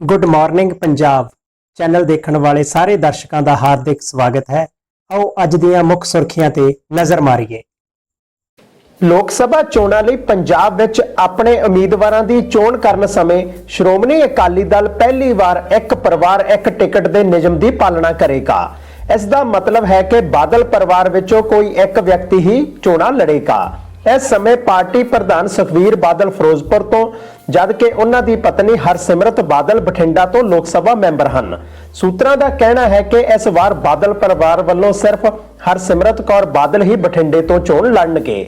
Good morning Punjab channel ਦੇਖਣ ਵਾਲੇ ਸਾਰੇ ਦਰਸ਼ਕਾਂ ਦਾ ਹਾਰਦਿਕ ਸਵਾਗਤ ਹੈ। ਆਓ ਅੱਜ ਦੀਆਂ ਮੁੱਖ ਸੁਰਖੀਆਂ ਤੇ ਨਜ਼ਰ ਮਾਰੀਏ। ਲੋਕ ਸਭਾ ਚੋਣਾਂ ਲਈ ਪੰਜਾਬ ਵਿੱਚ ਆਪਣੇ ਉਮੀਦਵਾਰਾਂ ਦੀ ਚੋਣ ਕਰਨ ਸਮੇਂ ਸ਼੍ਰੋਮਣੀ ਅਕਾਲੀ ਦਲ ਪਹਿਲੀ ਵਾਰ ਇੱਕ ਪਰਿਵਾਰ, ਇੱਕ ਟਿਕਟ ਦੇ ਨਿਯਮ ਦੀ ਪਾਲਣਾ ਕਰੇਗਾ। ਇਸ ਦਾ ਮਤਲਬ ਹੈ ਕਿ ਬਾਦਲ ਪਰਿਵਾਰ ਵਿੱਚੋਂ ਕੋਈ ਇੱਕ ਵਿਅਕਤੀ ਹੀ ਚੋਣਾਂ ਲੜੇਗਾ। ਇਸ ਸਮੇਂ ਪਾਰਟੀ ਪ੍ਰਧਾਨ ਸੁਖਵੀਰ ਬਾਦਲ ਫਿਰੋਜ਼ਪੁਰ ਤੋਂ ਜਦ ਕਿ ਉਹਨਾਂ ਦੀ ਪਤਨੀ ਹਰਸਿਮਰਤ ਬਾਦਲ ਬਠਿੰਡਾ ਤੋਂ ਲੋਕ ਸਭਾ ਮੈਂਬਰ ਹਨ। ਸੂਤਰਾਂ ਦਾ ਕਹਿਣਾ ਹੈ ਕਿ ਇਸ ਵਾਰ ਬਾਦਲ ਪਰਿਵਾਰ ਵੱਲੋਂ ਸਿਰਫ ਹਰਸਿਮਰਤ ਕੌਰ ਬਾਦਲ ਹੀ ਬਠਿੰਡੇ ਤੋਂ ਚੋਣ ਲੜਨਗੇ।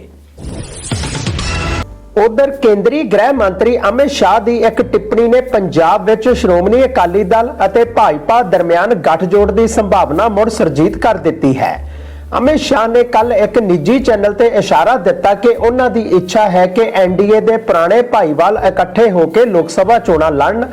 ਉਧਰ ਕੇਂਦਰੀ ਗ੍ਰਹਿ ਮੰਤਰੀ ਅਮਿਤ ਸ਼ਾਹ ਦੀ ਇੱਕ ਟਿੱਪਣੀ ਨੇ ਪੰਜਾਬ ਵਿੱਚ ਸ਼੍ਰੋਮਣੀ ਅਕਾਲੀ ਦਲ ਅਤੇ ਭਾਜਪਾ ਦਰਮਿਆਨ ਗੱਠਜੋੜ ਦੀ ਸੰਭਾਵਨਾ ਮੁੜ ਸਰਜੀਤ ਕਰ ਦਿੱਤੀ ਹੈ। ਅਮਿਤ ਸ਼ਾਹ ਨੇ ਕੱਲ ਇੱਕ ਨਿੱਜੀ ਚੈਨਲ ਤੇ ਇਸ਼ਾਰਾ ਦਿੱਤਾ ਕਿ ਉਹਨਾਂ ਦੀ ਇੱਛਾ ਹੈ ਕਿ ਐਨਡੀਏ ਦੇ ਪੁਰਾਣੇ ਭਾਈਵਾਲ ਇਕੱਠੇ ਹੋ ਕੇ ਲੋਕ ਸਭਾ ਚੋਣਾਂ ਲੜਨ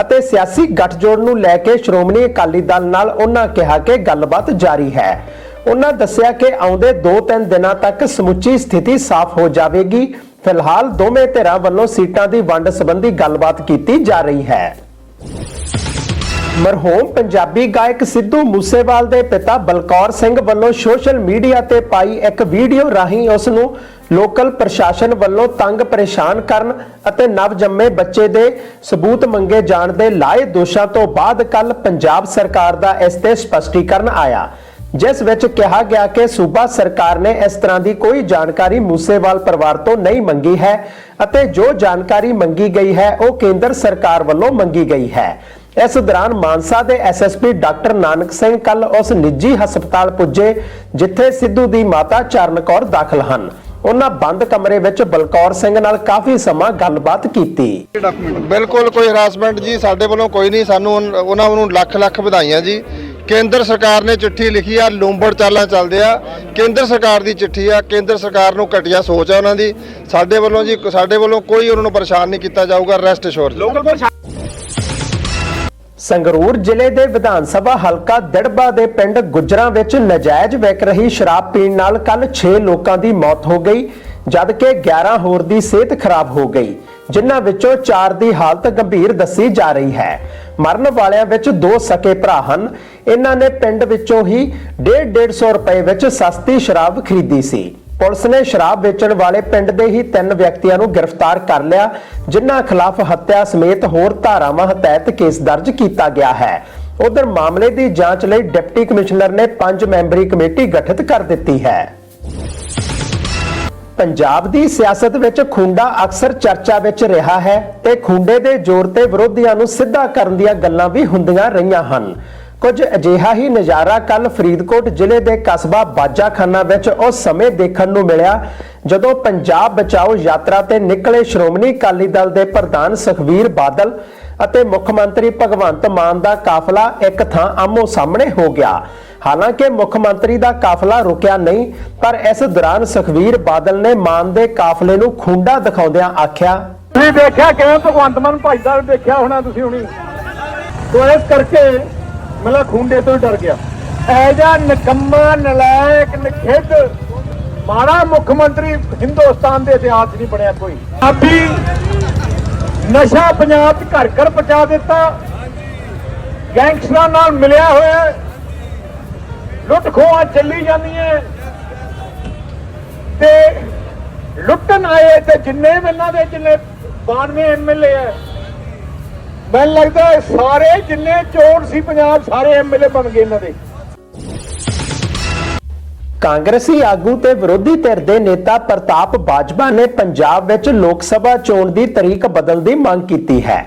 ਅਤੇ ਸਿਆਸੀ ਗੱਠਜੋੜ ਨੂੰ ਲੈ ਕੇ ਸ਼੍ਰੋਮਣੀ ਅਕਾਲੀ ਦਲ ਨਾਲ ਉਹਨਾਂ ਕਿਹਾ ਕਿ ਗੱਲਬਾਤ ਜਾਰੀ ਹੈ। ਉਹਨਾਂ ਦੱਸਿਆ ਕਿ ਆਉਂਦੇ 2-3 ਦਿਨਾਂ ਤੱਕ ਸਮੁੱਚੀ ਸਥਿਤੀ ਸਾਫ਼ ਹੋ ਜਾਵੇਗੀ। ਫਿਲਹਾਲ ਦੋਵੇਂ ਧਿਰਾਂ ਵੱਲੋਂ ਸੀਟਾਂ ਦੀ ਵੰਡ ਸੰਬੰਧੀ ਗੱਲਬਾਤ ਕੀਤੀ ਜਾ ਰਹੀ ਹੈ। ਮਰਹੂਮ ਪੰਜਾਬੀ ਗਾਇਕ ਸਿੱਧੂ ਮੂਸੇਵਾਲ ਦੇ ਪਿਤਾ ਬਲਕੌਰ ਸਿੰਘ ਵੱਲੋਂ ਸੋਸ਼ਲ ਮੀਡੀਆ ਤੇ ਪਾਈ ਇੱਕ ਵੀਡੀਓ ਰਾਹੀਂ ਉਸ ਨੂੰ ਲੋਕਲ ਪ੍ਰਸ਼ਾਸਨ ਵੱਲੋਂ ਤੰਗ ਪਰੇਸ਼ਾਨ ਕਰਨ ਅਤੇ ਨਵਜੰਮੇ ਬੱਚੇ ਦੇ ਸਬੂਤ ਮੰਗੇ ਜਾਣ ਦੇ ਲਾਏ ਦੋਸ਼ਾਂ ਤੋਂ ਬਾਅਦ ਕੱਲ ਪੰਜਾਬ ਸਰਕਾਰ ਦਾ ਇਸ ਤੇ ਸਪਸ਼ਟੀਕਰਨ ਆਇਆ, ਜਿਸ ਵਿੱਚ ਕਿਹਾ ਗਿਆ ਕਿ ਸੂਬਾ ਸਰਕਾਰ ਨੇ ਇਸ ਤਰ੍ਹਾਂ ਦੀ ਕੋਈ ਜਾਣਕਾਰੀ ਮੂਸੇਵਾਲ ਪਰਿਵਾਰ ਤੋਂ ਨਹੀਂ ਮੰਗੀ ਹੈ ਅਤੇ ਜੋ ਜਾਣਕਾਰੀ ਮੰਗੀ ਗਈ ਹੈ, ਉਹ ਕੇਂਦਰ ਸਰਕਾਰ ਵੱਲੋਂ ਮੰਗੀ ਗਈ ਹੈ। ਇਸ ਦੌਰਾਨ ਮਾਨਸਾ ਦੇ ਐਸਐਸਪੀ ਡਾਕਟਰ ਨਾਨਕ ਸਿੰਘ ਕੱਲ ਉਸ ਨਿੱਜੀ ਹਸਪਤਾਲ ਪੁੱਜੇ ਜਿੱਥੇ ਸਿੱਧੂ ਦੀ ਮਾਤਾ ਚਰਨ ਕੌਰ ਦਾਖਲ ਹਨ। ਉਹਨਾਂ ਬੰਦ ਕਮਰੇ ਵਿੱਚ ਬਲਕੌਰ ਸਿੰਘ ਨਾਲ ਕਾਫੀ ਸਮਾਂ ਗੱਲਬਾਤ ਕੀਤੀ। ਬਿਲਕੁਲ ਕੋਈ ਹਰਾਸਮੈਂਟ ਜੀ ਸਾਡੇ ਵੱਲੋਂ ਕੋਈ ਨਹੀਂ ਸਾਨੂੰ ਉਹਨਾਂ ਨੂੰ ਲੱਖ ਲੱਖ ਵਧਾਈਆਂ ਜੀ। ਕੇਂਦਰ ਸਰਕਾਰ ਨੇ ਚਿੱਠੀ ਲਿਖੀ ਆ ਲੂੰਬੜ ਚਾਲਾਂ ਚੱਲਦੇ ਆ। ਕੇਂਦਰ ਸਰਕਾਰ ਦੀ ਚਿੱਠੀ ਆ ਕੇਂਦਰ ਸਰਕਾਰ ਨੂੰ ਘਟੀਆ ਸੋਚ ਆ ਉਹਨਾਂ ਦੀ। ਸਾਡੇ ਵੱਲੋਂ ਜੀ ਸਾਡੇ ਵੱਲੋਂ ਕੋਈ ਉਹਨਾਂ ਨੂੰ ਪਰੇਸ਼ਾਨ ਨਹੀਂ ਕੀਤਾ ਜਾਊਗਾ ਰੈਸਟ ਅਸ਼ੋਰ ਸੰਗਰੂਰ ਜ਼ਿਲ੍ਹੇ ਦੇ ਵਿਧਾਨ ਸਭਾ ਹਲਕਾ ਦੜਬਾ ਦੇ ਪਿੰਡ ਗੁਜਰਾਂ ਵਿੱਚ ਨਜਾਇਜ਼ ਵਿਕ ਰਹੀ ਸ਼ਰਾਬ ਪੀਣ ਨਾਲ ਕੱਲ 6 ਲੋਕਾਂ ਦੀ ਮੌਤ ਹੋ ਗਈ, ਜਦਕਿ 11 ਹੋਰ ਦੀ ਸਿਹਤ ਖਰਾਬ ਹੋ ਗਈ, ਜਿਨ੍ਹਾਂ ਵਿੱਚੋਂ 4 ਦੀ ਹਾਲਤ ਗੰਭੀਰ ਦੱਸੀ ਜਾ ਰਹੀ ਹੈ। ਮਰਨ ਵਾਲਿਆਂ ਵਿੱਚ ਦੋ ਸਕੇ ਭਰਾ ਹਨ। ਇਹਨਾਂ ਨੇ ਪਿੰਡ ਵਿੱਚੋਂ ਹੀ 1.5 ਰੁਪਏ ਵਿੱਚ ਸਸਤੀ ਸ਼ਰਾਬ ਖਰੀਦੀ ਸੀ। ਪੁਲਿਸ ਨੇ ਸ਼ਰਾਬ ਵੇਚਣ ਵਾਲੇ ਪਿੰਡ ਦੇ ਹੀ ਤਿੰਨ ਵਿਅਕਤੀਆਂ ਨੂੰ ਗ੍ਰਿਫਤਾਰ ਕਰ ਲਿਆ, ਜਿਨ੍ਹਾਂ ਖਿਲਾਫ ਹੱਤਿਆ ਸਮੇਤ ਹੋਰ ਧਾਰਾਵਾਂ ਤਹਿਤ ਕੇਸ ਦਰਜ ਕੀਤਾ ਗਿਆ ਹੈ। ਉਧਰ ਮਾਮਲੇ ਦੀ ਜਾਂਚ ਲਈ ਡਿਪਟੀ ਕਮਿਸ਼ਨਰ ਨੇ ਪੰਜ ਮੈਂਬਰੀ ਕਮੇਟੀ ਗਠਿਤ ਕਰ ਦਿੱਤੀ ਹੈ। ਪੰਜਾਬ ਦੀ ਸਿਆਸਤ ਵਿੱਚ ਖੁੰਡਾ ਅਕਸਰ ਚਰਚਾ ਵਿੱਚ ਰਿਹਾ ਹੈ ਤੇ ਖੁੰਡੇ ਦੇ ਜ਼ੋਰ ਤੇ ਵਿਰੋਧੀਆਂ ਨੂੰ ਸਿੱਧਾ ਕਰਨ ਦੀਆਂ ਗੱਲਾਂ ਵੀ ਹੁੰਦੀਆਂ ਰਹੀਆਂ ਹਨ। ਕੁਝ ਅਜਿਹਾ ਹੀ ਨਜ਼ਾਰਾ ਕੱਲ ਫਰੀਦਕੋਟ ਜ਼ਿਲ੍ਹੇ ਦੇ ਕਸਬਾ ਬਾਜਾਖਾਨਾ ਵਿੱਚ ਉਸ ਸਮੇਂ ਦੇਖਣ ਨੂੰ ਮਿਲਿਆ, ਜਦੋਂ ਪੰਜਾਬ ਬਚਾਓ ਯਾਤਰਾ ਤੇ ਨਿਕਲੇ ਸ਼੍ਰੋਮਣੀ ਅਕਾਲੀ ਦਲ ਦੇ ਪ੍ਰਧਾਨ ਸੁਖਵੀਰ ਬਾਦਲ ਅਤੇ ਮੁੱਖ ਮੰਤਰੀ ਭਗਵੰਤ ਮਾਨ ਦਾ ਕਾਫਲਾ ਇੱਕ ਥਾਂ ਆਮੋ ਸਾਹਮਣੇ ਹੋ ਗਿਆ। ਹਾਲਾਂਕਿ ਮੁੱਖ ਮੰਤਰੀ ਦਾ ਕਾਫਲਾ ਰੁਕਿਆ ਨਹੀਂ, ਪਰ ਇਸ ਦੌਰਾਨ ਸੁਖਵੀਰ ਬਾਦਲ ਨੇ ਮਾਨ ਦੇ ਕਾਫਲੇ ਨੂੰ ਖੁੰਡਾ ਦਿਖਾਉਂਦਿਆਂ ਆਖਿਆ, ਤੁਸੀਂ ਦੇਖਿਆ ਕਿਵੇਂ ਭਗਵੰਤ ਮਾਨ ਭਾਈਦਾਰ ਦੇਖਿਆ ਹੋਣਾ ਤੁਸੀਂ ਹੁਣੀ। ਤੋ ਇਸ ਕਰਕੇ ਮਤਲਬ ਖੁੰਡੇ ਤੋਂ ਹੀ ਡਰ ਗਿਆ। ਐ ਨਕੰਮਾ, ਨਲਾਇਕ ਨਖਿੱਧ ਮਾੜਾ ਮੁੱਖ ਮੰਤਰੀ ਹਿੰਦੁਸਤਾਨ ਦੇ ਇਤਿਹਾਸ 'ਚ ਨਹੀਂ ਬਣਿਆ ਕੋਈ। ਆਪੀ ਨਸ਼ਾ ਪੰਜਾਬ 'ਚ ਘਰ ਘਰ ਪਹੁੰਚਾ ਦਿੱਤਾ। ਗੈਂਗਸਟਰਾਂ ਨਾਲ ਮਿਲਿਆ ਹੋਇਆ। ਲੁੱਟ ਖੋਹਾਂ ਚੱਲੀ ਜਾਂਦੀਆਂ। ਤੇ ਲੁੱਟਣ ਆਏ ਤੇ ਜਿੰਨੇ ਵੀ ਇਹਨਾਂ ਦੇ, ਜਿੰਨੇ 92 ਐਮਐਲਏ ਹੈ ਮੈਨੂੰ ਲੱਗਦਾ ਸਾਰੇ ਜਿੰਨੇ ਚੋਰ ਸੀ ਪੰਜਾਬ, ਸਾਰੇ ਐਮਐਲਏ ਬਣ ਗਏ ਇਹਨਾਂ ਦੇ। ਕਾਂਗਰਸੀ ਆਗੂ ਤੇ ਵਿਰੋਧੀ ਧਿਰ ਦੇ ਨੇਤਾ ਪ੍ਰਤਾਪ ਬਾਜਵਾ ਨੇ ਪੰਜਾਬ ਵਿੱਚ ਲੋਕ ਸਭਾ ਚੋਣ ਦੀ ਤਰੀਕ ਬਦਲਣ ਦੀ ਮੰਗ ਕੀਤੀ ਹੈ।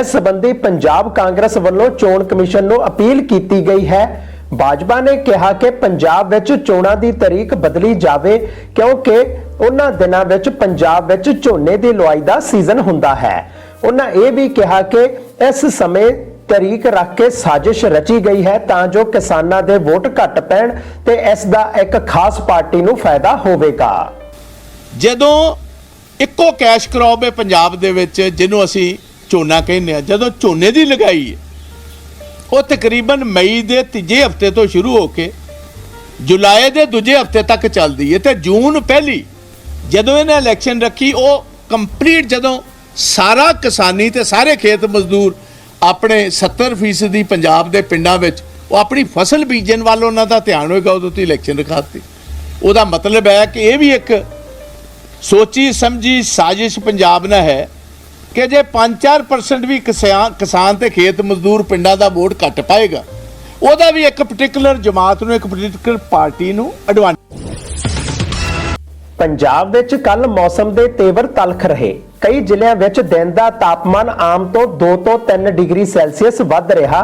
ਇਸ ਸੰਬੰਧੀ ਪੰਜਾਬ ਕਾਂਗਰਸ ਵੱਲੋਂ ਚੋਣ ਕਮਿਸ਼ਨ ਨੂੰ ਅਪੀਲ ਕੀਤੀ ਗਈ ਹੈ। ਬਾਜਵਾ ਨੇ ਕਿਹਾ ਕਿ ਪੰਜਾਬ ਵਿੱਚ ਚੋਣਾਂ ਦੀ ਤਰੀਕ ਬਦਲੀ ਜਾਵੇ ਕਿਉਂਕਿ ਉਹਨਾਂ ਦਿਨਾਂ ਵਿੱਚ ਪੰਜਾਬ ਵਿੱਚ ਝੋਨੇ ਦੀ ਲੁਆਈ ਦਾ ਸੀਜ਼ਨ ਹੁੰਦਾ ਹੈ। ਉਹਨਾਂ ਇਹ ਵੀ ਕਿਹਾ ਕਿ ਇਸ ਸਮੇਂ ਤਰੀਕ ਰੱਖ ਕੇ ਸਾਜ਼ਿਸ਼ ਰਚੀ ਗਈ ਹੈ ਤਾਂ ਜੋ ਕਿਸਾਨਾਂ ਦੇ ਵੋਟ ਘੱਟ ਪੈਣ ਤੇ ਇਸ ਦਾ ਇੱਕ ਖਾਸ ਪਾਰਟੀ ਨੂੰ ਫਾਇਦਾ ਹੋਵੇਗਾ। ਜਦੋਂ ਇੱਕੋ ਕੈਸ਼ ਕ੍ਰੌਪ ਹੈ ਪੰਜਾਬ ਦੇ ਵਿੱਚ ਜਿਹਨੂੰ ਅਸੀਂ ਝੋਨਾ ਕਹਿੰਦੇ ਆ ਜਦੋਂ ਝੋਨੇ ਦੀ ਲਗਾਈ ਉਹ ਤਕਰੀਬਨ ਮਈ ਦੇ ਤੀਜੇ ਹਫ਼ਤੇ ਤੋਂ ਸ਼ੁਰੂ ਹੋ ਕੇ ਜੁਲਾਈ ਦੇ ਦੂਜੇ ਹਫ਼ਤੇ ਤੱਕ ਚੱਲਦੀ ਹੈ ਤੇ ਜੂਨ ਪਹਿਲੀ ਜਦੋਂ ਇਹਨੇ ਇਲੈਕਸ਼ਨ ਰੱਖੀ, ਉਹ ਕੰਪਲੀਟ ਜਦੋਂ ਸਾਰਾ ਕਿਸਾਨੀ ਤੇ ਸਾਰੇ ਖੇਤ ਮਜ਼ਦੂਰ ਆਪਣੇ 70% ਦੀ ਪੰਜਾਬ ਦੇ ਪਿੰਡਾਂ ਵਿੱਚ, ਉਹ ਆਪਣੀ ਫਸਲ ਬੀਜਣ ਵੱਲ ਉਹਨਾਂ ਦਾ ਧਿਆਨ ਹੋਏਗਾ, ਉਦੋਂ ਤੋਂ ਇਲੈਕਸ਼ਨ ਰਖਾਤੀ। ਉਹਦਾ ਮਤਲਬ ਹੈ ਕਿ ਇਹ ਵੀ ਇੱਕ ਸੋਚੀ ਸਮਝੀ ਸਾਜ਼ਿਸ਼ ਪੰਜਾਬ ਨਾਲ ਹੈ ਕਿ ਜੇ 5-4% ਵੀ ਕਿਸਾਨ ਕਿਸਾਨ ਤੇ ਖੇਤ ਮਜ਼ਦੂਰ ਪਿੰਡਾਂ ਦਾ ਵੋਟ ਘੱਟ ਪਾਏਗਾ, ਉਹਦਾ ਵੀ ਇੱਕ ਪਾਰਟਿਕੂਲਰ ਜਮਾਤ ਨੂੰ, ਇੱਕ ਪੋਲੀਟੀਕਲ ਪਾਰਟੀ ਨੂੰ ਐਡਵਾਂਟੇਜ ਪੰਜਾਬ ਵਿੱਚ ਕੱਲ ਮੌਸਮ ਦੇ ਤੇਵਰ ਤਲਖ ਰਹੇ। ਕਈ ਜ਼ਿਲ੍ਹਿਆਂ ਵਿੱਚ ਦਿਨ ਦਾ ਤਾਪਮਾਨ ਆਮ ਤੋਂ 2 ਤੋਂ 3 ਡਿਗਰੀ ਸੈਲਸੀਅਸ ਵੱਧ ਰਿਹਾ।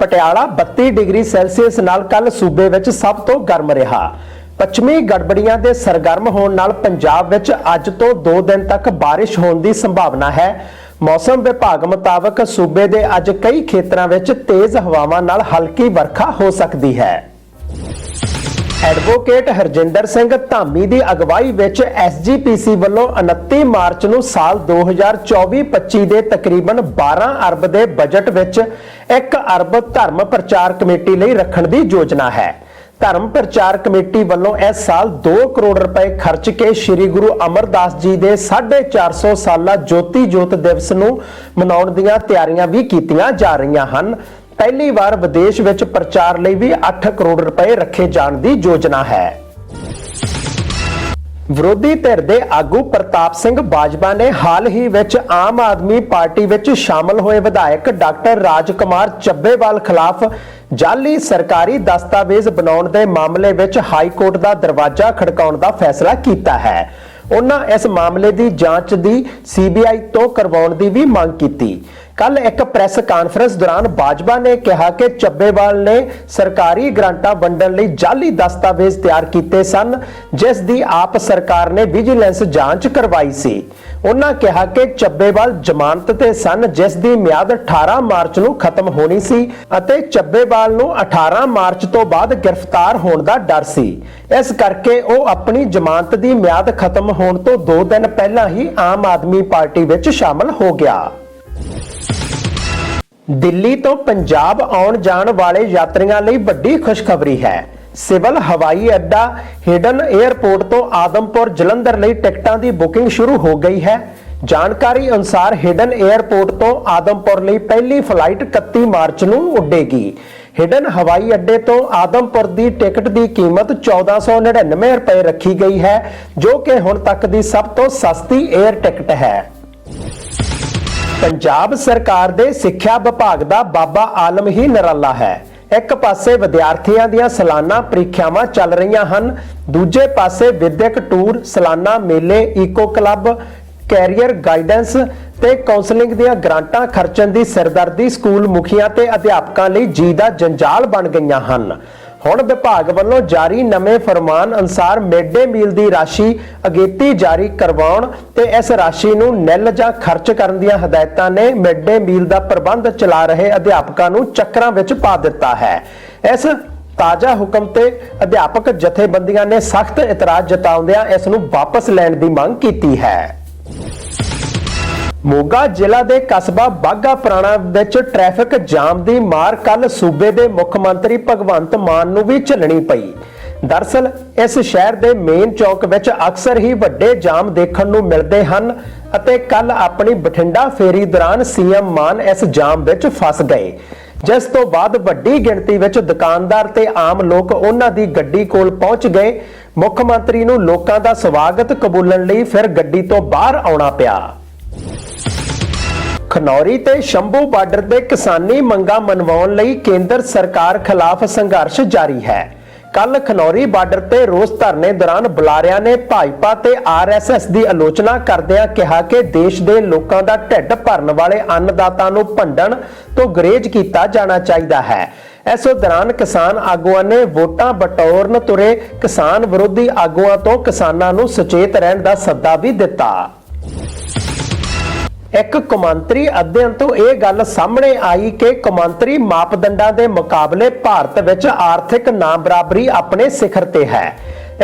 ਪਟਿਆਲਾ 32 ਡਿਗਰੀ ਸੈਲਸੀਅਸ ਨਾਲ ਕੱਲ ਸੂਬੇ ਵਿੱਚ ਸਭ ਤੋਂ ਗਰਮ ਰਿਹਾ। ਪੱਛਮੀ ਗੜਬੜੀਆਂ ਦੇ ਸਰਗਰਮ ਹੋਣ ਨਾਲ ਪੰਜਾਬ ਵਿੱਚ ਅੱਜ ਤੋਂ 2 ਦਿਨ ਤੱਕ ਬਾਰਿਸ਼ ਹੋਣ ਦੀ ਸੰਭਾਵਨਾ ਹੈ। ਮੌਸਮ ਵਿਭਾਗ ਮੁਤਾਬਕ ਸੂਬੇ ਦੇ ਅੱਜ ਕਈ ਖੇਤਰਾਂ ਵਿੱਚ ਤੇਜ਼ ਹਵਾਵਾਂ ਨਾਲ ਹਲਕੀ ਵਰਖਾ ਹੋ ਸਕਦੀ ਹੈ। ਐਡਵੋਕੇਟ ਹਰਜਿੰਦਰ ਸਿੰਘ ਧਾਮੀ ਦੀ ਅਗਵਾਈ ਵਿੱਚ ਐਸਜੀਪੀਸੀ ਵੱਲੋਂ 29 ਮਾਰਚ ਨੂੰ ਸਾਲ 2024-25 ਦੇ ਤਕਰੀਬਨ 12 ਅਰਬ ਦੇ ਬਜਟ ਵਿੱਚ 1 ਅਰਬ ਧਰਮ ਪ੍ਰਚਾਰ ਕਮੇਟੀ ਲਈ ਰੱਖਣ ਦੀ ਯੋਜਨਾ ਹੈ। ਧਰਮ ਪ੍ਰਚਾਰ ਕਮੇਟੀ ਵੱਲੋਂ ਇਸ ਸਾਲ 2 ਕਰੋੜ ਰੁਪਏ ਖਰਚ ਕੇ ਸ੍ਰੀ ਗੁਰੂ ਅਮਰਦਾਸ ਜੀ ਦੇ 450 ਸਾਲਾ ਜੋਤੀ ਜੋਤ ਦਿਵਸ ਨੂੰ ਮਨਾਉਣ ਦੀਆਂ ਤਿਆਰੀਆਂ ਵੀ ਕੀਤੀਆਂ ਜਾ ਰਹੀਆਂ ਹਨ। ਪਹਿਲੀ ਵਾਰ ਵਿਦੇਸ਼ ਵਿੱਚ ਪ੍ਰਚਾਰ ਲਈ ਵੀ 8 ਕਰੋੜ ਰੁਪਏ ਰੱਖੇ ਜਾਣ ਦੀ ਯੋਜਨਾ ਹੈ। ਵਿਰੋਧੀ ਧਿਰ ਦੇ ਆਗੂ ਪ੍ਰਤਾਪ ਸਿੰਘ ਬਾਜਵਾ ਨੇ ਹਾਲ ਹੀ ਵਿੱਚ ਆਮ ਆਦਮੀ ਪਾਰਟੀ ਵਿੱਚ ਸ਼ਾਮਲ ਹੋਏ ਵਿਧਾਇਕ ਡਾਕਟਰ ਰਾਜਕੁਮਾਰ ਚੱਬੇਵਾਲ ਖਿਲਾਫ ਜਾਲੀ ਸਰਕਾਰੀ ਦਸਤਾਵੇਜ਼ ਬਣਾਉਣ ਦੇ ਮਾਮਲੇ ਵਿੱਚ ਹਾਈ ਕੋਰਟ ਦਾ ਦਰਵਾਜ਼ਾ ਖੜਕਾਉਣ ਦਾ ਫੈਸਲਾ ਕੀਤਾ ਹੈ। ਉਹਨਾਂ ਇਸ ਮਾਮਲੇ ਦੀ ਜਾਂਚ ਦੀ ਸੀਬੀਆਈ ਤੋਂ ਕਰਵਾਉਣ ਦੀ ਵੀ ਮੰਗ ਕੀਤੀ। ਕੱਲ ਇੱਕ ਪ੍ਰੈਸ ਕਾਨਫਰੰਸ ਦੌਰਾਨ ਬਾਜਵਾ ਨੇ ਕਿਹਾ ਕਿ ਚੱਬੇਵਾਲ ਨੇ ਸਰਕਾਰੀ ਗ੍ਰਾਂਟਾਂ ਵੰਡਣ ਲਈ ਜਾਲੀ ਦਸਤਾਵੇਜ਼ ਤਿਆਰ ਕੀਤੇ ਸਨ, ਜਿਸ ਦੀ ਆਪ ਸਰਕਾਰ ਨੇ ਵਿਜੀਲੈਂਸ ਜਾਂਚ ਕਰਵਾਈ ਸੀ। ਉਹਨਾਂ ਕਿਹਾ ਕਿ ਚੱਬੇਵਾਲ ਜ਼ਮਾਨਤ ਤੇ ਸਨ, ਜਿਸ ਦੀ ਮਿਆਦ 18 ਮਾਰਚ ਨੂੰ ਖਤਮ ਹੋਣੀ ਸੀ ਅਤੇ ਚੱਬੇਵਾਲ ਨੂੰ 18 ਮਾਰਚ ਤੋਂ ਬਾਅਦ ਗ੍ਰਿਫਤਾਰ ਹੋਣ ਦਾ ਡਰ ਸੀ। ਇਸ ਕਰਕੇ ਉਹ ਆਪਣੀ ਜ਼ਮਾਨਤ ਦੀ ਮਿਆਦ ਖਤਮ ਹੋਣ ਤੋਂ 2 ਦਿਨ ਪਹਿਲਾਂ ਹੀ ਆਮ ਆਦਮੀ ਪਾਰਟੀ ਵਿੱਚ ਸ਼ਾਮਲ ਹੋ ਗਿਆ। ਦਿੱਲੀ ਤੋਂ ਪੰਜਾਬ ਆਉਣ ਜਾਣ ਵਾਲੇ ਯਾਤਰੀਆਂ ਲਈ ਵੱਡੀ ਖੁਸ਼ਖਬਰੀ ਹੈ। ਸਿਵਲ ਹਵਾਈ ਅੱਡਾ ਹਿਡਨ 에ਅਰਪੋਰਟ ਤੋਂ ਆਦਮਪੁਰ ਜਲੰਧਰ ਲਈ ਟਿਕਟਾਂ ਦੀ ਬੁਕਿੰਗ ਸ਼ੁਰੂ ਹੋ ਗਈ ਹੈ। ਜਾਣਕਾਰੀ ਅਨੁਸਾਰ ਹਿਡਨ 에ਅਰਪੋਰਟ ਤੋਂ ਆਦਮਪੁਰ ਲਈ ਪਹਿਲੀ ਫਲਾਈਟ 31 ਮਾਰਚ ਨੂੰ ਉੱਡੇਗੀ। ਹਿਡਨ ਹਵਾਈ ਅੱਡੇ ਤੋਂ ਆਦਮਪੁਰ ਦੀ ਟਿਕਟ ਦੀ ਕੀਮਤ 1499 ਰੁਪਏ ਰੱਖੀ ਗਈ ਹੈ, ਜੋ ਕਿ ਹੁਣ ਤੱਕ ਦੀ ਸਭ ਤੋਂ ਸਸਤੀ 에ਅਰ ਟਿਕਟ ਹੈ। ਪੰਜਾਬ ਸਰਕਾਰ ਦੇ ਸਿੱਖਿਆ ਵਿਭਾਗ ਦਾ ਬਾਬਾ ਆਲਮ ਹੀ ਨਿਰਾਲਾ ਹੈ। ਇੱਕ ਪਾਸੇ ਵਿਦਿਆਰਥੀਆਂ ਦੀਆਂ ਸਾਲਾਨਾ ਪ੍ਰੀਖਿਆਵਾਂ ਚੱਲ ਰਹੀਆਂ ਹਨ, ਦੂਜੇ ਪਾਸੇ ਵਿਦਿਅਕ ਟੂਰ, ਸਾਲਾਨਾ ਮੇਲੇ ਈਕੋ ਕਲੱਬ ਕੈਰੀਅਰ ਗਾਈਡੈਂਸ ਤੇ ਕਾਉਂਸਲਿੰਗ ਦੀਆਂ ਗ੍ਰਾਂਟਾਂ ਖਰਚਣ ਦੀ ਸਰਦਰਦੀ ਸਕੂਲ ਮੁਖੀਆਂ ਤੇ ਅਧਿਆਪਕਾਂ ਲਈ ਜੀ ਦਾ ਜੰਜਾਲ ਬਣ ਗਈਆਂ ਹਨ। ਹੁਣ ਵਿਭਾਗ ਵੱਲੋਂ ਜਾਰੀ ਨਵੇਂ ਫਰਮਾਨ ਅਨੁਸਾਰ ਮਿਡ ਡੇ ਮੀਲ ਦੀ ਰਾਸ਼ੀ ਅਗੇਤੀ ਜਾਰੀ ਕਰਵਾਉਣ ਤੇ ਇਸ ਰਾਸ਼ੀ ਨੂੰ ਨਿਲ ਜਾਂ ਖਰਚ ਕਰਨ ਦੀਆਂ ਹਦਾਇਤਾਂ ਨੇ ਮਿਡ ਡੇ ਮੀਲ ਦਾ ਪ੍ਰਬੰਧ ਚਲਾ ਰਹੇ ਅਧਿਆਪਕਾਂ ਨੂੰ ਚੱਕਰਾਂ ਵਿੱਚ ਪਾ ਦਿੱਤਾ ਹੈ। ਇਸ ਤਾਜ਼ਾ ਹੁਕਮ ਤੇ ਅਧਿਆਪਕ ਜਥੇਬੰਦੀਆਂ ਨੇ ਸਖਤ ਇਤਰਾਜ਼ ਜਤਾਉਂਦਿਆਂ ਇਸ ਨੂੰ ਵਾਪਸ ਲੈਣ ਦੀ ਮੰਗ ਕੀਤੀ ਹੈ। ਮੋਗਾ ਜ਼ਿਲ੍ਹਾ ਦੇ ਕਸਬਾ ਬਾਗਾ ਪੁਰਾਣਾ ਵਿੱਚ ਟ੍ਰੈਫਿਕ ਜਾਮ ਦੀ ਮਾਰ ਕੱਲ ਸੂਬੇ ਦੇ ਮੁੱਖ ਮੰਤਰੀ ਭਗਵੰਤ ਮਾਨ ਨੂੰ ਵੀ ਝੱਲਣੀ ਪਈ। ਦਰਸਲ, ਇਸ ਸ਼ਹਿਰ ਦੇ ਮੇਨ ਚੌਕ ਵਿੱਚ ਅਕਸਰ ਹੀ ਵੱਡੇ ਜਾਮ ਦੇਖਣ ਨੂੰ ਮਿਲਦੇ ਹਨ ਅਤੇ ਕੱਲ ਆਪਣੀ ਬਠਿੰਡਾ ਫੇਰੀ ਦੌਰਾਨ ਸੀਐਮ ਮਾਨ ਇਸ ਜਾਮ ਵਿੱਚ ਫਸ ਗਏ। ਜਿਸ ਤੋਂ ਬਾਅਦ ਵੱਡੀ ਗਿਣਤੀ ਵਿੱਚ ਦੁਕਾਨਦਾਰ ਤੇ ਆਮ ਲੋਕ ਉਹਨਾਂ ਦੀ ਗੱਡੀ ਕੋਲ ਪਹੁੰਚ ਗਏ। ਮੁੱਖ ਮੰਤਰੀ ਨੂੰ ਲੋਕਾਂ ਦਾ ਸਵਾਗਤ ਕਬੂਲਣ ਲਈ ਫਿਰ ਗੱਡੀ ਤੋਂ ਬਾਹਰ ਆਉਣਾ ਪਿਆ। ਖਨੌਰੀ ਤੇ ਸ਼ੰਭੂ ਬਾਰਡਰ ਤੇ ਕਿਸਾਨੀ ਮੰਗਾਂ ਮਨਵਾਉਣ ਲਈ ਕੇਂਦਰ ਸਰਕਾਰ ਖਿਲਾਫ ਸੰਘਰਸ਼ ਜਾਰੀ ਹੈ। ਕੱਲ ਖਨੌਰੀ ਬਾਰਡਰ ਤੇ ਰੋਸ ਧਰਨੇ ਦੌਰਾਨ ਬੁਲਾਰਿਆਂ ਨੇ ਭਾਜਪਾ ਤੇ ਆਰਐਸਐਸ ਦੀ ਆਲੋਚਨਾ ਕਰਦਿਆਂ ਕਿਹਾ ਕਿ ਦੇਸ਼ ਦੇ ਲੋਕਾਂ ਦਾ ਢਿੱਡ ਭਰਨ ਵਾਲੇ ਅੰਨਦਾਤਾ ਨੂੰ ਭੰਡਣ ਤੋਂ ਗਰੇਜ ਕੀਤਾ ਜਾਣਾ ਚਾਹੀਦਾ ਹੈ। ਇਸ ਦੌਰਾਨ ਕਿਸਾਨ ਆਗੂਆਂ ਨੇ ਵੋਟਾਂ ਬਟੋਰਨ ਤੁਰੇ ਕਿਸਾਨ ਵਿਰੋਧੀ ਆਗੂਆਂ ਤੋਂ ਕਿਸਾਨਾਂ ਨੂੰ ਸੁਚੇਤ ਰਹਿਣ ਦਾ ਸੱਦਾ ਵੀ ਦਿੱਤਾ। ਇੱਕ ਕੌਮਾਂਤਰੀ ਅਧਿਐਨ ਤੋਂ ਇਹ ਗੱਲ ਸਾਹਮਣੇ ਆਈ ਕਿ ਕੌਮਾਂਤਰੀ ਮਾਪਦੰਡਾਂ ਦੇ ਮੁਕਾਬਲੇ ਭਾਰਤ ਵਿੱਚ ਆਰਥਿਕ ਨਾ ਬਰਾਬਰੀ ਆਪਣੇ ਸਿਖਰ ਤੇ ਹੈ।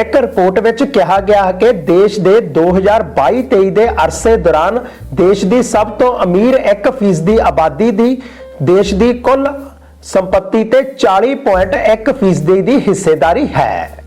ਇੱਕ ਰਿਪੋਰਟ ਵਿੱਚ ਕਿਹਾ ਗਿਆ ਹੈ ਕਿ ਦੇਸ਼ ਦੇ 2022-23 ਦੇ ਅਰਸੇ ਦੌਰਾਨ ਦੇਸ਼ ਦੀ ਸਭ ਤੋਂ ਅਮੀਰ 1% ਦੀ ਆਬਾਦੀ ਦੀ ਦੇਸ਼ ਦੀ ਕੁੱਲ ਸੰਪਤੀ ਤੇ 40.1% ਦੀ ਹਿੱਸੇਦਾਰੀ ਹੈ।